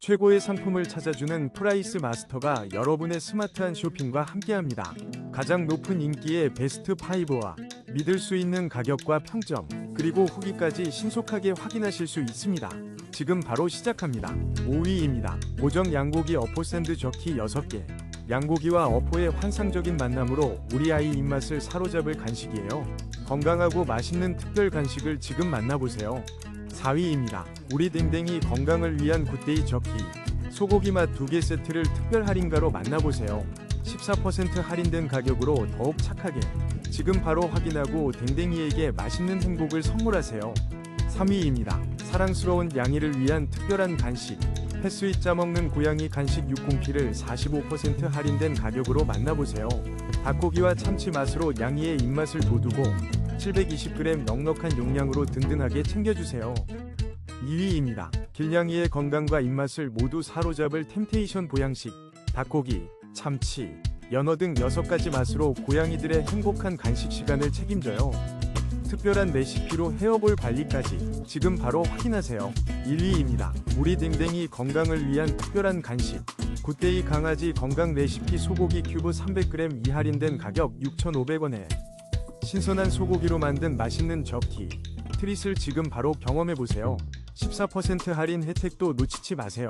최고의 상품을 찾아주는 프라이스 마스터가 여러분의 스마트한 쇼핑과 함께합니다. 가장 높은 인기의 베스트 5와 믿을 수 있는 가격과 평점, 그리고 후기까지 신속하게 확인하실 수 있습니다. 지금 바로 시작합니다. 5위입니다. 보정 양고기 어포 샌드 저키 6개. 양고기와 어포의 환상적인 만남으로 우리 아이 입맛을 사로잡을 간식이에요. 건강하고 맛있는 특별 간식을 지금 만나보세요. 4위입니다. 우리 댕댕이 건강을 위한 굿데이 저키. 소고기 맛 2개 세트를 특별 할인가로 만나보세요. 14% 할인된 가격으로 더욱 착하게. 지금 바로 확인하고 댕댕이에게 맛있는 행복을 선물하세요. 3위입니다. 사랑스러운 양이를 위한 특별한 간식. 햇스윗 짜먹는 고양이 간식 60피를 45% 할인된 가격으로 만나보세요. 닭고기와 참치 맛으로 양이의 입맛을 돋우고 720g 넉넉한 용량으로 든든하게 챙겨주세요. 2위입니다. 길냥이의 건강과 입맛을 모두 사로잡을 템테이션 보양식. 닭고기, 참치, 연어 등 6가지 맛으로 고양이들의 행복한 간식 시간을 책임져요. 특별한 레시피로 헤어볼 관리까지 지금 바로 확인하세요. 1위입니다. 우리 댕댕이 건강을 위한 특별한 간식. 굿데이 강아지 건강 레시피 소고기 큐브 300g 이 할인된 가격 6,500원에 신선한 소고기로 만든 맛있는 접기 트릿을 지금 바로 경험해보세요. 14% 할인 혜택도 놓치지 마세요.